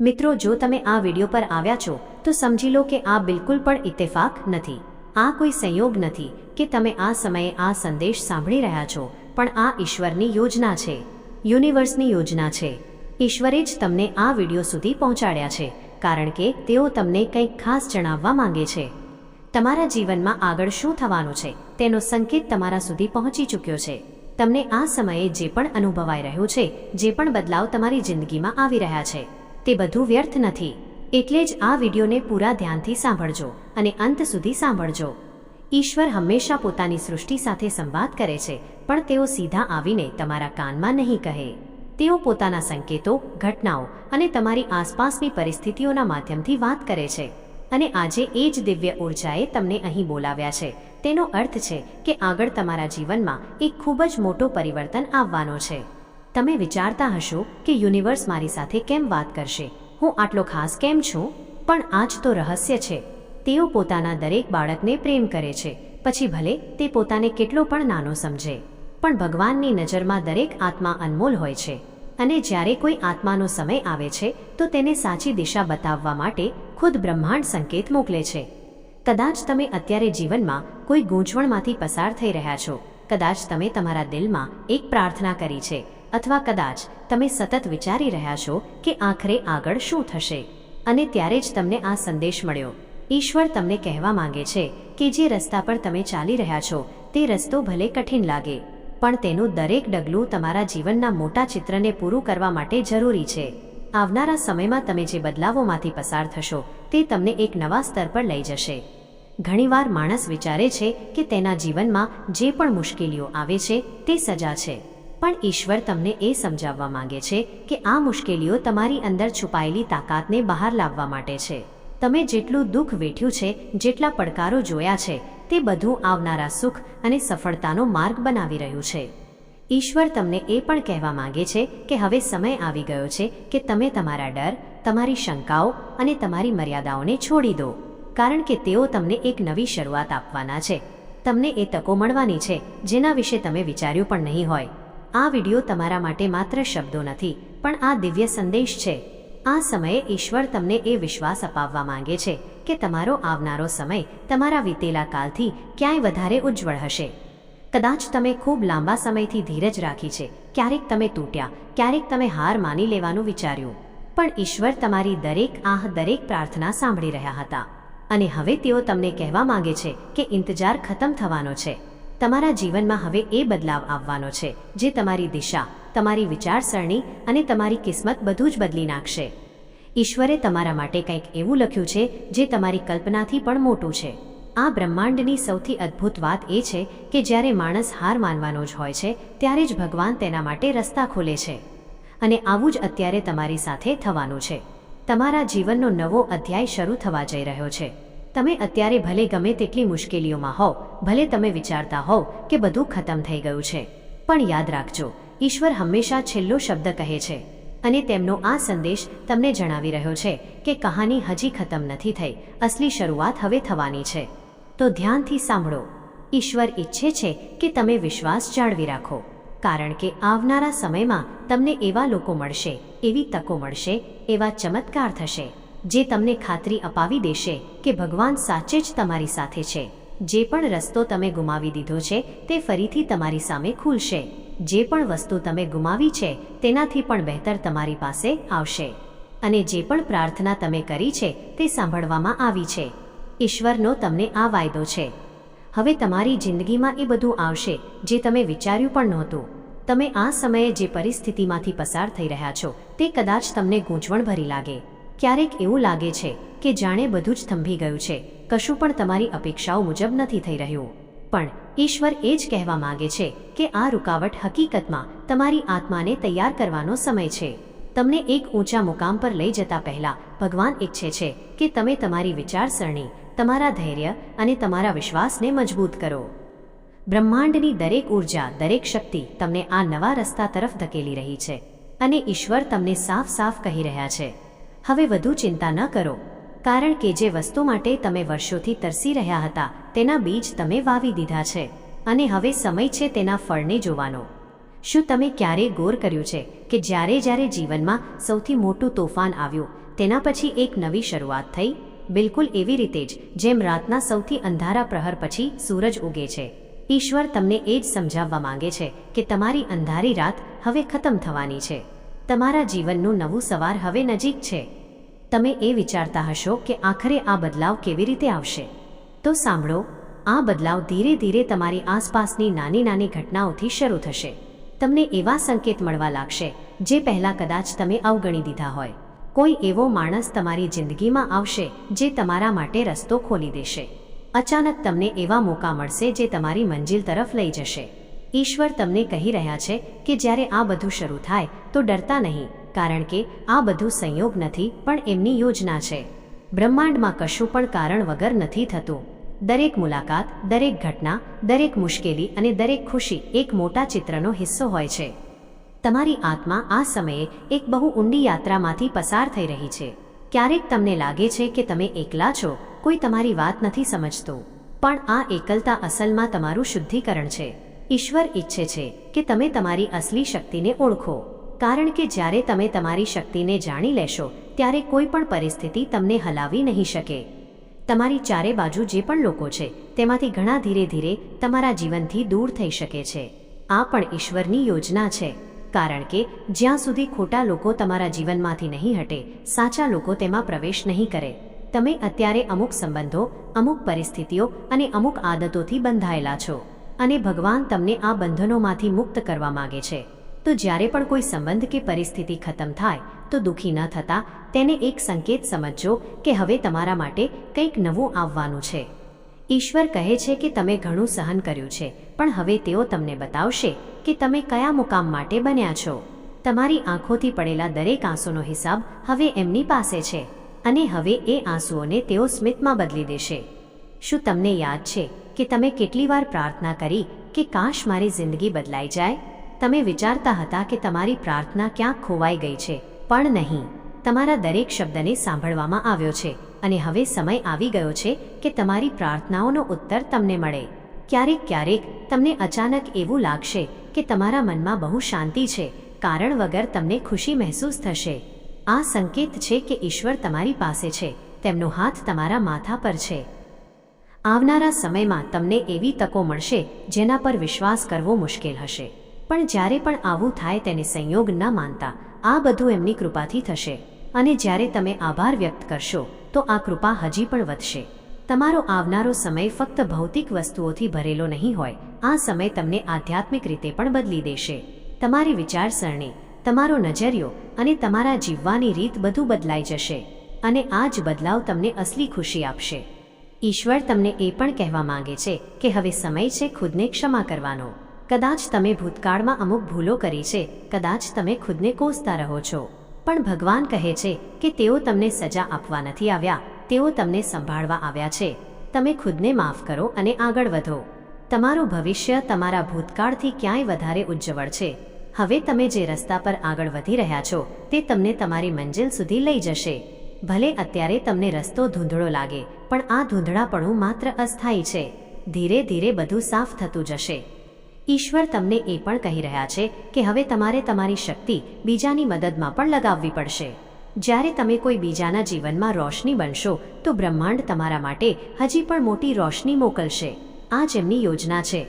મિત્રો, જો તમે આ વીડિયો પર આવ્યા છો, તો સમજી લો કે આ બિલકુલ પણ ઇત્તેફાક નથી. આ કોઈ સંયોગ નથી કે તમે આ સમયે આ સંદેશ સાંભળી રહ્યા છો, પણ આ ઈશ્વરની યોજના છે. યુનિવર્સની યોજના છે. ઈશ્વરે જ તમને આ વીડિયો સુધી પહોંચાડ્યા છે, કારણ કે તેઓ તમને કંઈક ખાસ જણાવવા માંગે છે. તમારા જીવનમાં આગળ શું થવાનું છે, તેનો સંકેત તમારા સુધી પહોંચી ચૂક્યો છે. તમને આ સમયે જે પણ અનુભવાઈ રહ્યું છે, જે પણ બદલાવ તમારી જિંદગીમાં આવી રહ્યા છે તે બધું વ્યર્થ નથી. એટલે જ આ વિડીયોને પૂરા ધ્યાનથી સાંભળજો અને અંત સુધી સાંભળજો. ઈશ્વર હંમેશા પોતાની સૃષ્ટિ સાથે સંવાદ કરે છે, પણ તેઓ સીધા આવીને તમારા કાનમાં નહીં કહે. તેઓ પોતાના સંકેતો, ઘટનાઓ અને તમારી આસપાસની પરિસ્થિતિઓના માધ્યમથી વાત કરે છે. અને આજે એ જ દિવ્ય ઉર્જાએ તમને અહીં બોલાવ્યા છે. તેનો અર્થ છે કે આગળ તમારા જીવનમાં એક ખૂબ જ મોટો પરિવર્તન આવવાનો છે. તમે વિચારતા હશો કે યુનિવર્સ મારી સાથે કેમ વાત કરશે. હું આટલો ખાસ કેમ છું? પણ આ જ તો રહસ્ય છે. તેઓ પોતાના દરેક બાળકને પ્રેમ કરે છે. પછી ભલે તે પોતાને કેટલો પણ નાનો સમજે, પણ ભગવાનની નજરમાં દરેક આત્મા અનમોલ હોય છે. અને જ્યારે કોઈ આત્માનો સમય આવે છે, તો તેને સાચી દિશા બતાવવા માટે ખુદ બ્રહ્માંડ સંકેત મોકલે છે. કદાચ તમે અત્યારે જીવનમાં કોઈ ગૂંચવણમાંથી પસાર થઈ રહ્યા છો. કદાચ તમે તમારા દિલમાં એક પ્રાર્થના કરી છે. અથવા કદાચ તમે સતત વિચારી રહ્યા છો કે આખરે આગળ શું થશે. અને ત્યારે જ તમને આ સંદેશ મળ્યો. ઈશ્વર તમને કહેવા માંગે છે કે જે રસ્તા પર તમે ચાલી રહ્યા છો, તે રસ્તો ભલે કઠિન લાગે, પણ તેનું દરેક ડગલું તમારા જીવનના મોટા ચિત્રને પૂરું કરવા માટે જરૂરી છે. આવનારા સમયમાં તમે જે બદલાવોમાંથી પસાર થશો, તે તમને એક નવા સ્તર પર લઈ જશે. ઘણીવાર માણસ વિચારે છે કે તેના જીવનમાં જે પણ મુશ્કેલીઓ આવે છે, તે સજા છે. પણ ઈશ્વર તમને એ સમજાવવા માંગે છે કે આ મુશ્કેલીઓ તમારી અંદર છુપાયેલી તાકાતને બહાર લાવવા માટે છે. તમે જેટલું દુઃખ વેઠ્યું છે, જેટલા પડકારો જોયા છે, તે બધું આવનારા સુખ અને સફળતાનો માર્ગ બનાવી રહ્યું છે. ઈશ્વર તમને એ પણ કહેવા માંગે છે કે હવે સમય આવી ગયો છે કે તમે તમારા ડર, તમારી શંકાઓ અને તમારી મર્યાદાઓને છોડી દો, કારણ કે તેઓ તમને એક નવી શરૂઆત આપવાના છે. તમને એ તકો મળવાની છે, જેના વિશે તમે વિચાર્યું પણ નહીં હોય. આ વીડિયો તમારા માટે માત્ર શબ્દો નથી, પણ આ દિવ્ય સંદેશ છે. આ સમયે ઈશ્વર તમને એ વિશ્વાસ અપાવવા માંગે છે કે તમારો આવનારો સમય તમારા વીતેલા કાલથી ક્યાંય વધારે ઉજ્જવળ હશે. કદાચ તમે ખૂબ લાંબા સમયથી ધીરજ રાખી છે, ક્યારેક તમે તૂટ્યા, ક્યારેક તમે હાર માની લેવાનું વિચાર્યું. પણ ઈશ્વર તમારી દરેક આહ, દરેક પ્રાર્થના સાંભળી રહ્યા હતા. અને હવે તેઓ તમને કહેવા માંગે છે કે ઇંતજાર ખતમ થવાનો છે. તમારા જીવનમાં હવે એ બદલાવ આવવાનો છે, જે તમારી દિશા, તમારી વિચારસરણી અને તમારી કિસ્મત બધું જ બદલી નાખશે. ઈશ્વરે તમારા માટે કંઈક એવું લખ્યું છે, જે તમારી કલ્પનાથી પણ મોટું છે. આ બ્રહ્માંડની સૌથી અદ્ભુત વાત એ છે કે જ્યારે માણસ હાર માનવાનો જ હોય છે, ત્યારે જ ભગવાન તેના માટે રસ્તા ખોલે છે. અને આવું જ અત્યારે તમારી સાથે થવાનું છે. તમારા જીવનનો નવો અધ્યાય શરૂ થવા જઈ રહ્યો છે. તમે અત્યારે ભલે ગમે તેટલી મુશ્કેલીઓમાં હોવ, ભલે તમે વિચારતા હોવ કે બધું ખતમ થઈ ગયું છે, પણ યાદ રાખજો, ઈશ્વર હંમેશા છેલ્લો શબ્દ કહે છે. અને તેમનો આ સંદેશ તમને જણાવી રહ્યો છે કે કહાની હજી ખતમ નથી થઈ, અસલી શરૂઆત હવે થવાની છે. તો ધ્યાનથી સાંભળો, ઈશ્વર ઈચ્છે છે કે તમે વિશ્વાસ જાળવી રાખો, કારણ કે આવનારા સમયમાં તમને એવા લોકો મળશે, એવી તકો મળશે, એવા ચમત્કાર થશે. જે તમને ખાતરી અપાવી દેશે કે ભગવાન સાચે જ તમારી સાથે છે. જે પણ રસ્તો તમે ગુમાવી દીધો છે, તે ફરીથી તમારી સામે ખુલશે. જે પણ વસ્તુ તમે ગુમાવી છે, તેનાથી પણ બહેતર તમારી પાસે આવશે. અને જે પણ પ્રાર્થના તમે કરી છે, તે સાંભળવામાં આવી છે. ઈશ્વરનો તમને આ વાયદો છે. હવે તમારી જિંદગીમાં એ બધું આવશે, જે તમે વિચાર્યું પણ નહોતું. તમે આ સમયે જે પરિસ્થિતિમાંથી પસાર થઈ રહ્યા છો, તે કદાચ તમને ગૂંચવણ ભરી લાગે. ક્યારેક એવું લાગે છે કે જાણે બધું જ થંભી ગયું છે. કશું પણ તમારી અપેક્ષાઓ મુજબ નથી થઈ રહ્યું. પણ ઈશ્વર એ જ કહેવા માંગે છે કે આ રૂકાવટ હકીકતમાં તમારી આત્માને તૈયાર કરવાનો સમય છે. તમને એક ઊંચા મુકામ પર લઈ જતા પહેલા ભગવાન ઈચ્છે છે કે તમે તમારી વિચારસરણી, તમારા ધૈર્ય અને તમારા વિશ્વાસને મજબૂત કરો. બ્રહ્માંડની દરેક ઊર્જા, દરેક શક્તિ તમને આ નવા રસ્તા તરફ ધકેલી રહી છે અને ઈશ્વર તમને સાફ સાફ કહી રહ્યા છે. હવે વધુ ચિંતા ન કરો. કારણ કે જે વસ્તુ માટે તમે વર્ષોથી તરસી રહ્યા હતા, તેના બીજ તમે વાવી દીધા છે. અને હવે સમય છે તેના ફળને જોવાનો. શું તમે ક્યારેય ગોર કર્યું છે કે જ્યારે જ્યારે જીવનમાં સૌથી મોટું તોફાન આવ્યું, તેના પછી એક નવી શરૂઆત થઈ? બિલકુલ એવી રીતે જ, જેમ રાતના સૌથી અંધારા પ્રહર પછી સૂરજ ઉગે છે. ઈશ્વર તમને એ જ સમજાવવા માંગે છે કે તમારી અંધારી રાત હવે ખતમ થવાની છે. તમારા જીવનનું નવું સવાર હવે નજીક છે. તમે એ વિચારતા હશો કે આખરે આ બદલાવ કેવી રીતે આવશે. તો સાંભળો, આ બદલાવ ધીરે ધીરે તમારી આસપાસની નાની નાની ઘટનાઓથી શરૂ થશે. તમને એવા સંકેત મળવા લાગશે, જે પહેલાં કદાચ તમે અવગણી દીધા હોય. કોઈ એવો માણસ તમારી જિંદગીમાં આવશે, જે તમારા માટે રસ્તો ખોલી દેશે. અચાનક તમને એવા મોકા મળશે જે તમારી મંજિલ તરફ લઈ જશે. ઈશ્વર તમને કહી રહ્યા છે કે જ્યારે આ બધું શરૂ થાય, તો ડરતા નહીં, કારણ કે આ બધું સંયોગ નથી, પણ એમની યોજના છે. બ્રહ્માંડમાં કશું પણ કારણ વગર નથી થતું. દરેક મુલાકાત, દરેક ઘટના, દરેક મુશ્કેલી અને દરેક ખુશી એક મોટા ચિત્રનો હિસ્સો હોય છે. તમારી આત્મા આ સમયે એક બહુ ઊંડી યાત્રામાંથી પસાર થઈ રહી છે. ક્યારેક તમને લાગે છે કે તમે એકલા છો, કોઈ તમારી વાત નથી સમજતું. પણ આ એકલતા અસલમાં તમારું શુદ્ધિકરણ છે. ઈશ્વર ઈચ્છે છે કે તમે તમારી અસલી શક્તિને ઓળખો. કારણ કે જ્યારે તમે તમારી શક્તિને જાણી લેશો, ત્યારે કોઈ પણ પરિસ્થિતિ તમને હલાવી નહીં શકે. તમારી ચારે બાજુ જે પણ લોકો છે, તેમાંથી ઘણા ધીરે ધીરે તમારા જીવનથી દૂર થઈ શકે છે. આ પણ ઈશ્વરની યોજના છે. કારણ કે જ્યાં સુધી ખોટા લોકો તમારા જીવનમાંથી નહીં હટે, સાચા લોકો તેમાં પ્રવેશ નહીં કરે. તમે અત્યારે અમુક સંબંધો, અમુક પરિસ્થિતિઓ અને અમુક આદતોથી બંધાયેલા છો. અને ભગવાન તમને આ બંધનોમાંથી મુક્ત કરવા માગે છે. તો જ્યારે પણ કોઈ સંબંધ કે પરિસ્થિતિ ખતમ થાય, તો દુઃખી ન થતા, તેને એક સંકેત સમજજો કે હવે તમારા માટે કંઈક નવું આવવાનું છે. ઈશ્વર કહે છે કે તમે ઘણું સહન કર્યું છે, પણ હવે તેઓ તમને બતાવશે કે તમે કયા મુકામ માટે બન્યા છો. તમારી આંખોથી પડેલા દરેક આંસુનો હિસાબ હવે એમની પાસે છે, અને હવે એ આંસુઓને તેઓ સ્મિતમાં બદલી દેશે. શું તમને યાદ છે કે તમે કેટલી વાર પ્રાર્થના કરી કે કાશ મારી જિંદગી બદલાઈ જાય? તમે વિચારતા હતા કે તમારી પ્રાર્થના ક્યાંક ખોવાઈ ગઈ છે, પણ નહીં. તમારા દરેક શબ્દને સાંભળવામાં આવ્યો છે, અને હવે સમય આવી ગયો છે કે તમારી પ્રાર્થનાઓનો ઉત્તર તમને મળે. ક્યારેક ક્યારેક તમને અચાનક એવું લાગશે કે તમારા મનમાં બહુ શાંતિ છે, કારણ વગર તમને ખુશી મહેસૂસ થશે. આ સંકેત છે કે ઈશ્વર તમારી પાસે છે, તેમનો હાથ તમારા માથા પર છે. આવનારા સમયમાં તમને એવી તકો મળશે જેના પર વિશ્વાસ કરવો મુશ્કેલ હશે. પણ જ્યારે પણ આવું થાય તેને સંયોગ ન માનતા. આ બધું એમની કૃપાથી થશે. અને જ્યારે તમે આભાર વ્યક્ત કરશો, તો આ કૃપા હજી પણ વધશે. તમારો આવનારો સમય ફક્ત ભૌતિક વસ્તુઓથી ભરેલો નહીં હોય, આ સમય તમને આધ્યાત્મિક રીતે પણ બદલી દેશે. તમારી વિચારસરણી, તમારો નજરિયો અને તમારા જીવવાની રીત બધું બદલાઈ જશે. અને આ જ બદલાવ તમને અસલી ખુશી આપશે. ઈશ્વર તમને એ પણ કહેવા માંગે છે કે હવે સમય છે ખુદને ક્ષમા કરવાનો. કદાચ તમે ભૂતકાળમાં અમુક ભૂલો કરી છે, કદાચ તમે ખુદને કોસતા રહો છો. પણ ભગવાન કહે છે કે તેઓ તમને સજા આપવા નથી આવ્યા, તેઓ તમને સંભાળવા આવ્યા છે. તમે ખુદને માફ કરો અને આગળ વધો. તમારું ભવિષ્ય તમારા ભૂતકાળથી ક્યાંય વધારે ઉજ્જવળ છે. હવે તમે જે રસ્તા પર આગળ વધી રહ્યા છો, તે તમને તમારી મંજિલ સુધી લઈ જશે. ભલે અત્યારે તમને રસ્તો ધૂંધળો લાગે, પણ આ ધૂંધળાપણું માત્ર અસ્થાયી છે. ધીરે ધીરે બધું સાફ થતું જશે. ઈશ્વર તમને એ પણ કહી રહ્યા છે કે હવે તમારે તમારી શક્તિ બીજાની મદદમાં પણ લગાવવી પડશે. જ્યારે તમે કોઈ બીજાના જીવનમાં રોશની બનશો, તો બ્રહ્માંડ તમારા માટે હજી પણ મોટી રોશની મોકલશે. આ જ એમની યોજના છે.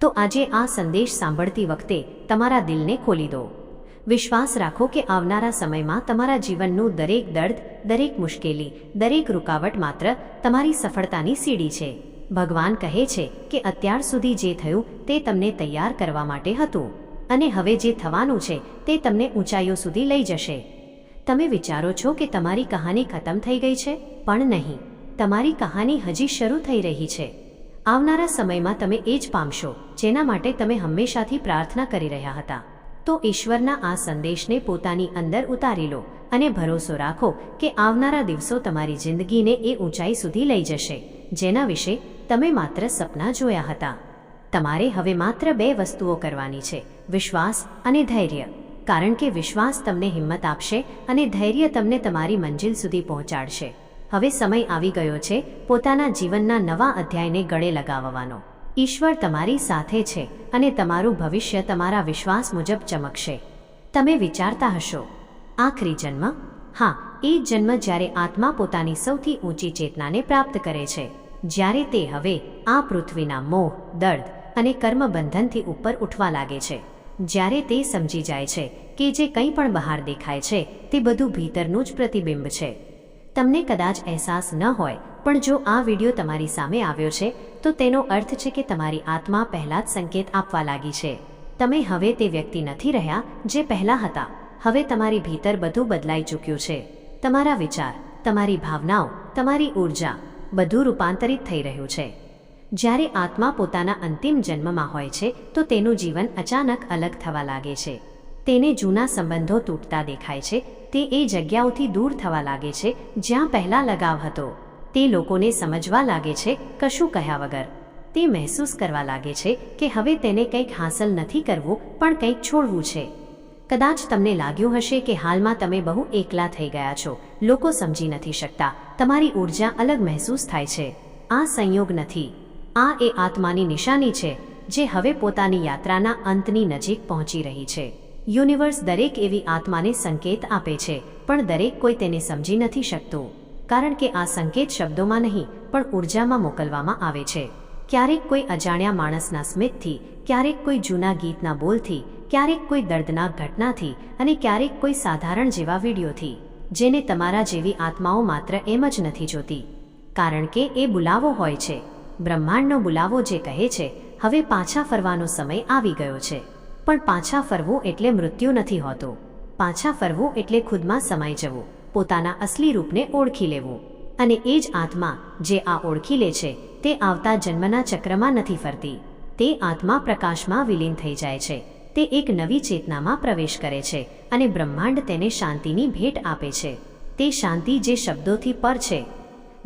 તો આજે આ સંદેશ સાંભળતી વખતે તમારા દિલને ખોલી દો. વિશ્વાસ રાખો કે આવનારા સમયમાં તમારા જીવનનું દરેક દર્દ, દરેક મુશ્કેલી, દરેક રૂકાવટ માત્ર તમારી સફળતાની સીડી છે. ભગવાન કહે છે કે અત્યાર સુધી જે થયું તે તમને તૈયાર કરવા માટે હતું અને હવે જે થવાનું છે તે તમને ઊંચાઈઓ સુધી લઈ જશે. તમે વિચારો છો કે તમારી કહાની ખતમ થઈ ગઈ છે? પણ નહીં. તમારી કહાની હજી શરૂ થઈ રહી છે. આવનારા સમયમાં તમે એ જ પામશો, જેના માટે તમે હંમેશાથી પ્રાર્થના કરી રહ્યા હતા. તો ઈશ્વરના આ સંદેશને પોતાની અંદર ઉતારી લો અને ભરોસો રાખો કે આવનારા દિવસો તમારી જિંદગીને એ ઊંચાઈ સુધી લઈ જશે, જેના વિશે તમે માત્ર સપના જોયા હતા. તમારે હવે માત્ર બે વસ્તુઓ કરવાની છે, વિશ્વાસ અને ધૈર્ય. કારણ કે વિશ્વાસ તમને હિંમત આપશે અને ધૈર્ય તમને તમારી મંજિલ સુધી પહોંચાડશે. હવે સમય આવી ગયો છે પોતાના જીવનના નવા અધ્યાયને ગળે લગાવવાનો. ઈશ્વર તમારી સાથે છે અને તમારું ભવિષ્ય તમારા વિશ્વાસ મુજબ ચમકશે. તમે વિચારતા હશો, આખરી જન્મ? હા, એ જન્મ જ્યારે આત્મા પોતાની સૌથી ઊંચી ચેતનાને પ્રાપ્ત કરે છે. જ્યારે તે હવે આ પૃથ્વીના મોહ, દર્દ અને કર્મબંધનથી ઉપર ઉઠવા લાગે છે. જ્યારે તે સમજી જાય છે કે જે કંઈ પણ બહાર દેખાય છે, તે બધું ભીતરનું જ પ્રતિબિંબ છે. તમને કદાચ અહેસાસ ન હોય પણ જો આ વીડિયો તમારી સામે આવ્યો છે, તો તેનો અર્થ છે કે તમારી આત્મા પહેલાં જ સંકેત આપવા લાગી છે. તમે હવે તે વ્યક્તિ નથી રહ્યા જે પહેલાં હતા. હવે તમારી ભીતર બધું બદલાઈ ચૂક્યું છે. તમારા વિચાર, તમારી ભાવનાઓ, તમારી ઊર્જા બધું રૂપાંતરિત થઈ રહ્યું છે. જ્યારે આત્મા પોતાના અંતિમ જન્મમાં હોય છે, તો તેનું જીવન અચાનક અલગ થવા લાગે છે. તેને જૂના સંબંધો તૂટતા દેખાય છે, તે એ જગ્યાઓથી દૂર થવા લાગે છે, જ્યાં પહેલાં લગાવ હતો. તે લોકોને સમજવા લાગે છે, કશું કહ્યા વગર. તે મહેસૂસ કરવા લાગે છે કે હવે તેને કંઈક હાંસલ નથી કરવું, પણ કંઈક છોડવું છે. કદાચ તમને લાગ્યું હશે કે હાલમાં તમે બહુ એકલા થઈ ગયા છો. લોકો સમજી નથી શકતા. તમારી ઊર્જા અલગ મહેસૂસ થાય છે. આ સંયોગ નથી. આ એ આત્માની નિશાની છે, જે હવે પોતાની યાત્રાના અંતની નજીક પહોંચી રહી છે. યુનિવર્સ દરેક એવી આત્માને સંકેત આપે છે, પણ દરેક કોઈ તેને સમજી નથી શકતું. કારણ કે આ સંકેત શબ્દોમાં નહીં, પણ ઉર્જામાં મોકલવામાં આવે છે. ક્યારેક કોઈ અજાણ્યા માણસના સ્મિતથી, ક્યારેક કોઈ જૂના ગીતના બોલથી, ક્યારેક કોઈ દર્દનાક ઘટનાથી અને ક્યારેક કોઈ સાધારણ જેવા વિડીયોથી, જેને તમારા જેવી આત્માઓ માત્ર એમ જ નથી જોતી. કારણ કે એ બુલાવો હોય છે. બ્રહ્માંડનો બુલાવો જે કહે છે, હવે પાછા ફરવાનો સમય આવી ગયો છે. પણ પાછા ફરવું એટલે મૃત્યુ નથી હોતું. પાછા ફરવું એટલે ખુદમાં સમાઈ જવું. પોતાના અસલી રૂપને ઓળખી લેવું. અને એ જ આત્મા જે આ ઓળખી લે છે, તે આવતા જન્મના ચક્રમાં નથી ફરતી. તે આત્મા પ્રકાશમાં વિલીન થઈ જાય છે. તે એક નવી ચેતનામાં પ્રવેશ કરે છે અને બ્રહ્માંડ તેને શાંતિની ભેટ આપે છે. તે શાંતિ જે શબ્દોથી પર છે.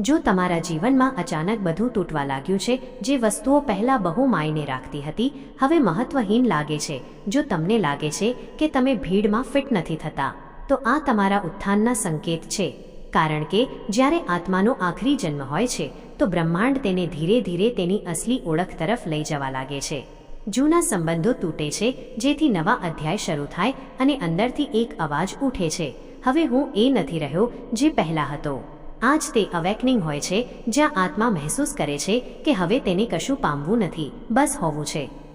જો તમારા જીવનમાં અચાનક બધું તૂટવા લાગ્યું છે, જે વસ્તુઓ પહેલાં બહુ માયને રાખતી હતી, હવે મહત્વહીન લાગે છે, જો તમને લાગે છે કે તમે ભીડમાં ફિટ નથી થતા. તો આ તમારા ઉત્થાનના સંકેત છે. કારણ કે જ્યારે આત્માનો આખરી જન્મ હોય છે, તો બ્રહ્માંડ તેને ધીરે ધીરે તેની અસલી ઓળખ તરફ લઈ જવા લાગે છે. જૂના સંબંધો તૂટે છે, જેથી નવા અધ્યાય શરૂ થાય અને અંદરથી એક અવાજ ઉઠે છે. હવે હું એ નથી રહ્યો જે પહેલાં હતો. આ જ તે અવેકનિંગ હોય છે, જ્યાં આત્મા મહેસૂસ કરે છે કે હવે તેને કશું પામવું નથી, બસ હોવું છે.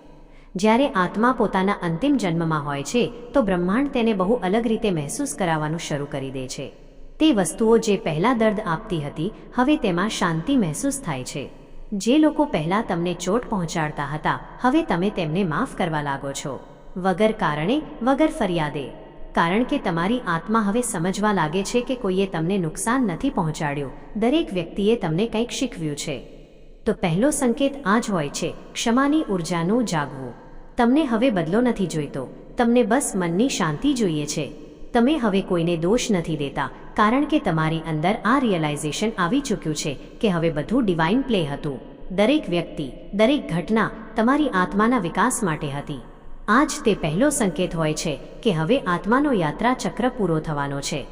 જ્યારે આત્મા પોતાના અંતિમ જન્મમાં હોય છે, તો બ્રહ્માંડ તેને બહુ અલગ રીતે મહેસૂસ કરાવવાનું શરૂ કરી દે છે. તે વસ્તુઓ જે પહેલાં દર્દ આપતી હતી, હવે તેમાં શાંતિ મહેસૂસ થાય છે. જે લોકો પહેલાં તમને ચોટ પહોંચાડતા હતા, હવે તમે તેમને માફ કરવા લાગો છો. વગર કારણે, વગર ફરિયાદે. કારણ કે તમારી આત્મા હવે સમજવા લાગે છે કે કોઈએ તમને નુકસાન નથી પહોંચાડ્યું, દરેક વ્યક્તિએ તમને કંઈક શીખવ્યું છે. તો પહેલો સંકેત આ જ હોય છે, ક્ષમાની ઉર્જાનું જાગવું. તમને હવે બદલો નથી જોઈતો. તમને બસ મનની શાંતિ જોઈએ છે. તમે હવે કોઈને દોષ નથી દેતા, કારણ કે તમારી અંદર આ રિયલાઇઝેશન આવી ચૂક્યું છે કે હવે બધું ડિવાઇન પ્લે હતું. દરેક વ્યક્તિ, દરેક ઘટના તમારી આત્માના વિકાસ માટે હતી. આ જ તે પહેલો સંકેત હોય છે કે હવે આત્માનો યાત્રા ચક્ર પૂરો થવાનો છે.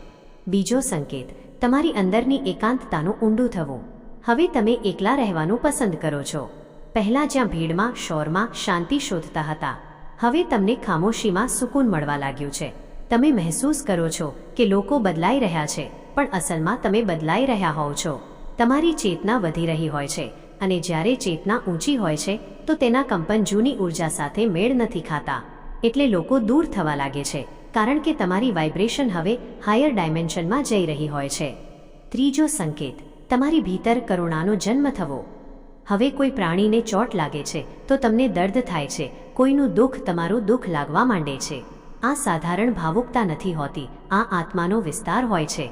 બીજો સંકેત, તમારી અંદરની એકાંતતાનું ઊંડું થવું. હવે તમે એકલા રહેવાનું પસંદ કરો છો. પહેલાં જ્યાં ભીડમાં, શોરમાં શાંતિ શોધતા હતા. હવે તમને ખામોશીમાં સુકૂન મળવા લાગ્યું છે. તમે મહેસૂસ કરો છો કે લોકો બદલાઈ રહ્યા છે, પણ અસલમાં તમે બદલાઈ રહ્યા હોવ છો. તમારી ચેતના વધી રહી હોય છે, અને જ્યારે ચેતના ઊંચી હોય છે, તો તેના કંપન જૂની ઊર્જા સાથે મેળ નથી ખાતા. એટલે લોકો દૂર થવા લાગે છે, કારણ કે તમારી વાઇબ્રેશન હવે હાયર ડાયમેન્શનમાં જઈ રહી હોય છે. ત્રીજો સંકેત, તમારી ભીતર કરુણાનો જન્મ થવો. હવે કોઈ પ્રાણીને ચોટ લાગે છે, તો તમને દર્દ થાય છે, કોઈનું દુઃખ તમારું દુઃખ લાગવા માંડે છે. આ સાધારણ ભાવુકતા નથી હોતી, આ આત્માનો વિસ્તાર હોય છે.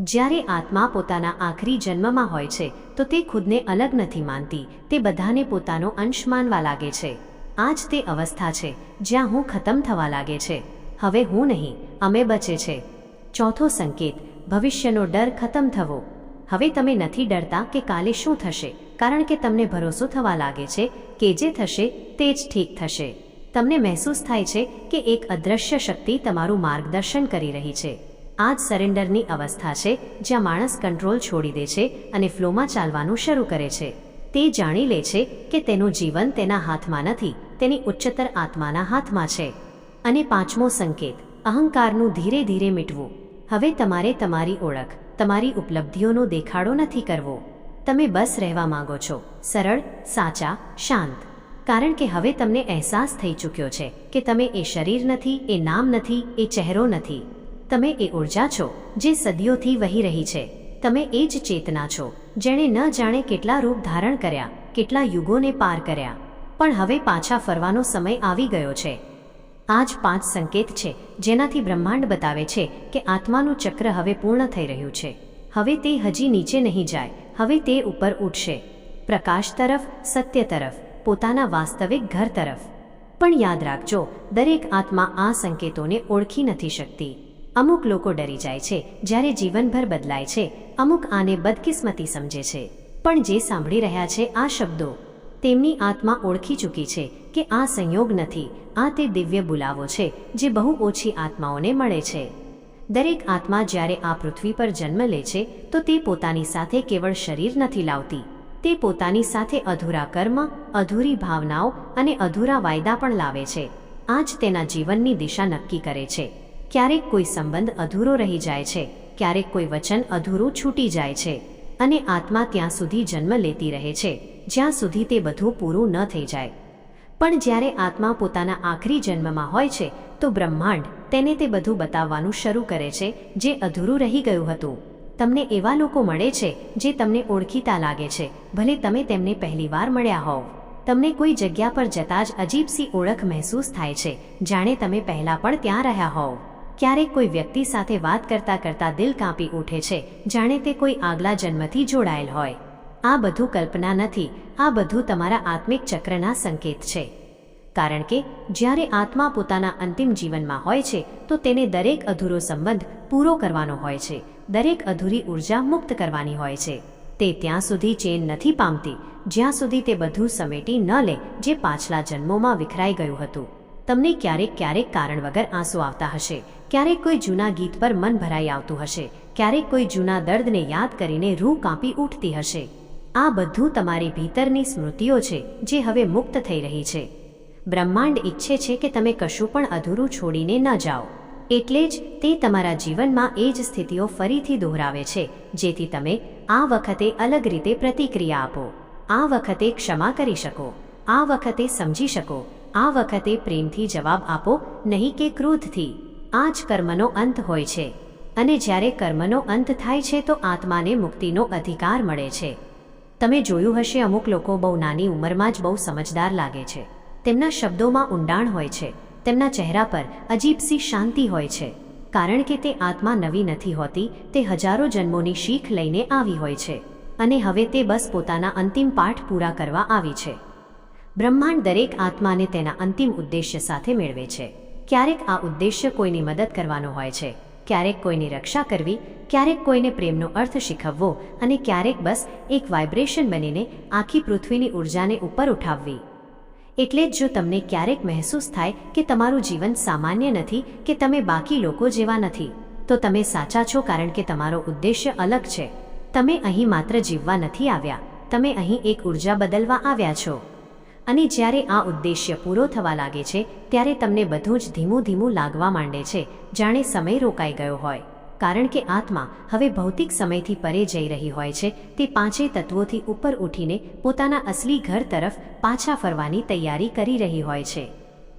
જ્યારે આત્મા પોતાના આખરી જન્મમાં હોય છે, તો તે ખુદને અલગ નથી માનતી, તે બધાને પોતાનો અંશ માનવા લાગે છે. આ જ તે અવસ્થા છે, જ્યાં હું ખતમ થવા લાગે છે. હવે હું નહીં, અમે બચે છે. ચોથો સંકેત, ભવિષ્યનો ડર ખતમ થવો. હવે તમે નથી ડરતા કે કાલે શું થશે, કારણ કે તમને ભરોસો થવા લાગે છે કે જે થશે તે જ ઠીક થશે. તમને મહેસૂસ થાય છે કે એક અદૃશ્ય શક્તિ તમારું માર્ગદર્શન કરી રહી છે. આ જ સરેન્ડરની અવસ્થા છે જ્યાં માણસ કંટ્રોલ છોડી દે છે અને ફ્લોમાં ચાલવાનું શરૂ કરે છે. તે જાણી લે છે કે તેનું જીવન તેના હાથમાં નથી, તેની ઉચ્ચતર આત્માના હાથમાં છે. અને પાંચમો સંકેત, અહંકારનું ધીરે ધીરે મીટવું. હવે તમારે તમારી ઓળખ તમારી ઉપલબ્ધિઓનો દેખાડો નથી કરવો. તમે બસ રહેવા માંગો છો. સરળ, સાચા, શાંત. કારણ કે હવે તમને અહેસાસ થઈ ચૂક્યો છે કે તમે એ શરીર નથી, એ નામ નથી, એ ચહેરો નથી. તમે એ ઊર્જા છો, જે સદીઓથી વહી રહી છે. તમે એ જ ચેતના છો, જેણે ન જાણે કેટલા રૂપ ધારણ કર્યા, કેટલા યુગોને પાર કર્યા. પણ હવે પાછા ફરવાનો સમય આવી ગયો છે. આ જ પાંચ સંકેત છે, જેનાથી બ્રહ્માંડ બતાવે છે કે આત્માનું ચક્ર હવે પૂર્ણ થઈ રહ્યું છે. હવે તે હજી નીચે નહીં જાય, હવે તે ઉપર ઉઠશે. પ્રકાશ તરફ, સત્ય તરફ, પોતાના વાસ્તવિક ઘર તરફ. પણ યાદ રાખજો, દરેક આત્મા આ સંકેતોને ઓળખી નથી શકતી. અમુક લોકો ડરી જાય છે, જ્યારે જીવનભર બદલાય છે, અમુક આને બદકિસ્મતી સમજે છે. પણ જે સાંભળી રહ્યા છે આ શબ્દો તેમની આત્મા ઓળખી ચૂકી છે કે આ સંયોગ નથી, આ તે દિવ્ય બોલાવો છે, જે બહુ ઓછી આત્માઓને મળે છે. દરેક આત્મા જ્યારે આ પૃથ્વી પર જન્મ લે છે, તો તે પોતાની સાથે કેવળ શરીર નથી લાવતી. તે પોતાની સાથે અધૂરા કર્મ, અધૂરી ભાવનાઓ અને અધૂરા વાયદા પણ લાવે છે. આ જ તેના જીવનની દિશા નક્કી કરે છે. ક્યારેક કોઈ સંબંધ અધૂરો રહી જાય છે, ક્યારેક કોઈ વચન અધૂરું છૂટી જાય છે અને આત્મા ત્યાં સુધી જન્મ લેતી રહે છે. જ્યાં સુધી તે બધું પૂરું ન થઈ જાય. પણ જ્યારે આત્મા પોતાના આખરી જન્મમાં હોય છે, તો બ્રહ્માંડ તેને તે બધું બતાવવાનું શરૂ કરે છે, જે અધૂરું રહી ગયું હતું. તમને એવા લોકો મળે છે, જે તમને ઓળખીતા લાગે છે, ભલે તમે તેમને પહેલીવાર મળ્યા હોવ. તમને કોઈ જગ્યા પર જતાં જ અજીબસી ઓળખ મહેસૂસ થાય છે, જાણે તમે પહેલાં પણ ત્યાં રહ્યા હોવ. ક્યારેક કોઈ વ્યક્તિ સાથે વાત કરતા કરતા દિલ કાપી ઉઠે છે, જાણે તે કોઈ આગલા જન્મથી જોડાયેલ હોય. આ બધું કલ્પના નથી. આ બધું તમારા આત્મિક ચક્રના સંકેત છે. કારણ કે, જ્યારે આત્મા પોતાના અંતિમ જીવનમાં હોય છે, તો તેને દરેક અધૂરો સંબંધ પૂરો કરવાનો હોય છે. દરેક અધૂરી ઊર્જા મુક્ત કરવાની હોય છે. તે ત્યાં સુધી ચેન નથી પામતી, જ્યાં સુધી તે બધું સમેટી ન લે, જે પાછલા જન્મોમાં વિખરાઈ ગયું હતું. તમને ક્યારેક ક્યારેક કારણ વગર આંસુ આવતા હશે. ક્યારેક કોઈ જૂના ગીત પર મન ભરાઈ આવતું હશે. ક્યારેક કોઈ જૂના દર્દને યાદ કરીને રૂહ કાપી ઉઠતી હશે. આ બધું તમારી ભીતરની સ્મૃતિઓ છે, જે હવે મુક્ત થઈ રહી છે. બ્રહ્માંડ ઈચ્છે છે કે તમે કશું પણ અધૂરું છોડીને ન જાઓ. એટલે જ તે તમારા જીવનમાં એ જ સ્થિતિઓ ફરીથી દોહરાવે છે, જેથી તમે આ વખતે અલગ રીતે પ્રતિક્રિયા આપો. આ વખતે ક્ષમા કરી શકો. આ વખતે સમજી શકો. આ વખતે પ્રેમથી જવાબ આપો, નહીં કે ક્રોધથી. આ જ કર્મનો અંત હોય છે. અને જ્યારે કર્મનો અંત થાય છે તો આત્માને મુક્તિનો અધિકાર મળે છે. તમે જોયું હશે અમુક લોકો બહુ નાની ઉંમરમાં જ બહુ સમજદાર લાગે છે. તેમના શબ્દોમાં ઊંડાણ હોય છે. તેમના ચહેરા પર અજીબસી શાંતિ હોય છે. કારણ કે તે આત્મા નવી નથી હોતી, તે હજારો જન્મોની શીખ લઈને આવી હોય છે. અને હવે તે બસ પોતાના અંતિમ પાઠ પૂરા કરવા આવી છે. બ્રહ્માંડ દરેક આત્માને તેના અંતિમ ઉદ્દેશ્ય સાથે મેળવે છે. ક્યારેક આ ઉદ્દેશ્ય કોઈની મદદ કરવાનો હોય છે. ક્યારેક કોઈની રક્ષા કરવી ક્યારેક કોઈને પ્રેમનો અર્થ શીખવવો અને ક્યારેક બસ એક વાઇબ્રેશન બનીને આખી પૃથ્વીની ઉર્જાને ઉપર ઉઠાવવી. એટલે જ જો તમને ક્યારેક મહેસૂસ થાય કે તમારું જીવન સામાન્ય નથી કે તમે બાકી લોકો જેવા નથી, તો તમે સાચા છો કારણ કે તમારો ઉદ્દેશ્ય અલગ છે. તમે અહીં માત્ર જીવવા નથી આવ્યા, તમે અહીં એક ઊર્જા બદલવા આવ્યા છો. અને જ્યારે આ ઉદ્દેશ્ય પૂરો થવા લાગે છે, ત્યારે તમને બધું જ ધીમું ધીમું લાગવા માંડે છે, જાણે સમય રોકાઈ ગયો હોય. કારણ કે આત્મા હવે ભૌતિક સમયથી પરે જઈ રહી હોય છે, તે પાંચેય તત્વોથી ઉપર ઉઠીને પોતાના અસલી ઘર તરફ પાછા ફરવાની તૈયારી કરી રહી હોય છે.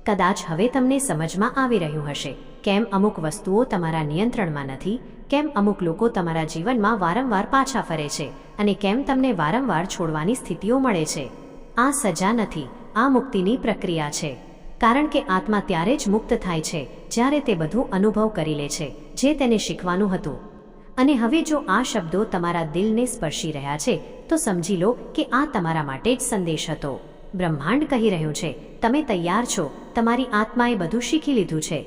કદાચ હવે તમને સમજમાં આવી રહ્યું હશે, કેમ અમુક વસ્તુઓ તમારા નિયંત્રણમાં નથી, કેમ અમુક લોકો તમારા જીવનમાં વારંવાર પાછા ફરે છે, અને કેમ તમને વારંવાર છોડવાની સ્થિતિઓ મળે છે. આ સજા નથી, આ મુક્તિની પ્રક્રિયા છે. કારણ કે આત્મા ત્યારે જ મુક્ત થાય છે, જ્યારે તે બધું અનુભવ કરી લે છે, જે તેને શીખવાનું હતું. અને હવે જો આ શબ્દો તમારા દિલને સ્પર્શી રહ્યા છે, તો સમજી લો કે આ તમારા માટે જ સંદેશ હતો. બ્રહ્માંડ કહી રહ્યું છે, તમે તૈયાર છો, તમારી આત્માએ બધું શીખી લીધું છે.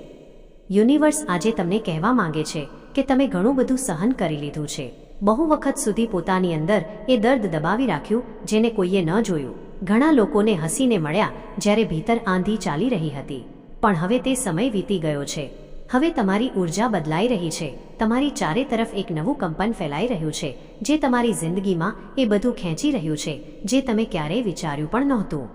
યુનિવર્સ આજે તમને કહેવા માંગે છે કે તમે ઘણું બધું સહન કરી લીધું છે. બહુ વખત સુધી પોતાની અંદર એ દર્દ દબાવી રાખ્યું, જેને કોઈએ ન જોયું. ઘણા લોકોને હસીને મળ્યા જ્યારે ભીતર આંધી ચાલી રહી હતી. પણ હવે તે સમય વીતી ગયો છે. હવે તમારી ઊર્જા બદલાઈ રહી છે. તમારી ચારે તરફ એક નવું કંપન ફેલાઈ રહ્યું છે, જે તમારી જિંદગીમાં એ બધું ખેંચી રહ્યું છે, જે તમે ક્યારેય વિચાર્યું પણ નહોતું.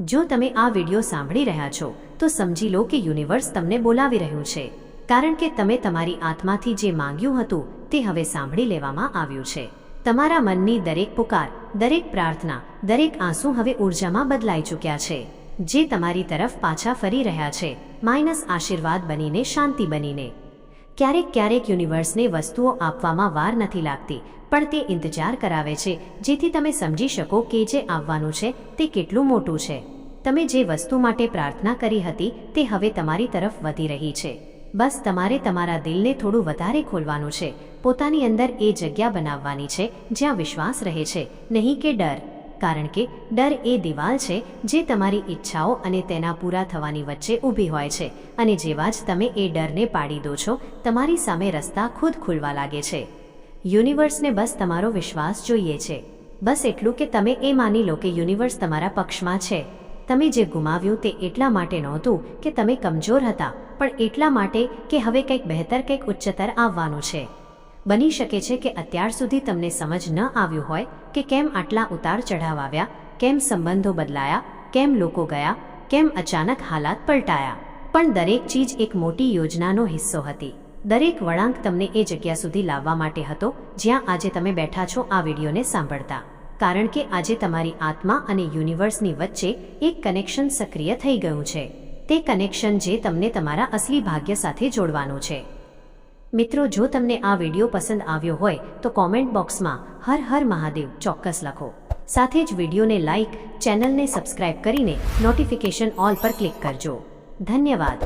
જો તમે આ વીડિયો સાંભળી રહ્યા છો, તો સમજી લો કે યુનિવર્સ તમને બોલાવી રહ્યું છે. કારણ કે તમે તમારી આત્માથી જે માંગ્યું હતું, તે હવે સાંભળી લેવામાં આવ્યું છે. તમારા મનની દરેક પુકાર, દરેક પ્રાર્થના, દરેક આંસુ હવે ઉર્જામાં બદલાઈ ચૂક્યા છે, જે તમારી તરફ પાછા ફરી રહ્યા છે, માઇનસ આશીર્વાદ બનીને, શાંતિ બનીને. ક્યારેક ક્યારેક યુનિવર્સને વસ્તુઓ આપવામાં વાર નથી લાગતી, પણ તે ઇંતજાર કરાવે છે, જેથી તમે સમજી શકો કે જે આવવાનું છે, તે કેટલું મોટું છે. તમે જે વસ્તુ માટે પ્રાર્થના કરી હતી, તે હવે તમારી તરફ વધી રહી છે. બસ તમારે તમારા દિલને થોડું વધારે ખોલવાનું છે પોતાની અંદર એ જગ્યા બનાવવાની છે જ્યાં વિશ્વાસ રહે છે. નહીં કે ડર. કારણ કે ડર એ દિવાલ છે જે તમારી ઈચ્છાઓ અને તેના પૂરા થવાની વચ્ચે ઊભી હોય છે અને જેવા જ તમે એ ડરને પાડી દો છો, તમારી સામે રસ્તા ખુદ ખુલવા લાગે છે. યુનિવર્સને બસ તમારો વિશ્વાસ જોઈએ છે. બસ એટલું કે તમે એ માની લો કે યુનિવર્સ તમારા પક્ષમાં છે. તમે જે ગુમાવ્યું તે એટલા માટે નહોતું કે તમે કમજોર હતા, પણ એટલા માટે કે હવે કંઈક બહેતર, કંઈક ઉચ્ચતર આવવાનું છે. બની શકે છે કે અત્યાર સુધી તમને સમજ ન આવ્યું હોય કે કેમ આટલા ઉતાર ચઢાવ આવ્યા, કેમ સંબંધો બદલાયા, કેમ લોકો ગયા, કેમ અચાનક હાલાત પલટાયા. પણ દરેક ચીજ એક મોટી યોજનાનો હિસ્સો હતી. દરેક વળાંક તમને એ જગ્યા સુધી લાવવા માટે હતો જ્યાં આજે તમે બેઠા છો આ વિડીયોને સાંભળતા. કારણ કે આજે તમારી આત્મા અને યુનિવર્સની વચ્ચે એક કનેક્શન સક્રિય થઈ ગયું છે. તે કનેક્શન જે તમને તમારા અસલી ભાગ્ય સાથે જોડવાનું છે. મિત્રો, જો તમને આ વીડિયો પસંદ આવ્યો હોય, તો કોમેન્ટ બોક્સમાં હર હર મહાદેવ ચોક્કસ લખો. સાથે જ વિડીયોને લાઇક ચેનલને સબસ્ક્રાઇબ કરીને નોટિફિકેશન ઓલ પર ક્લિક કરજો. ધન્યવાદ.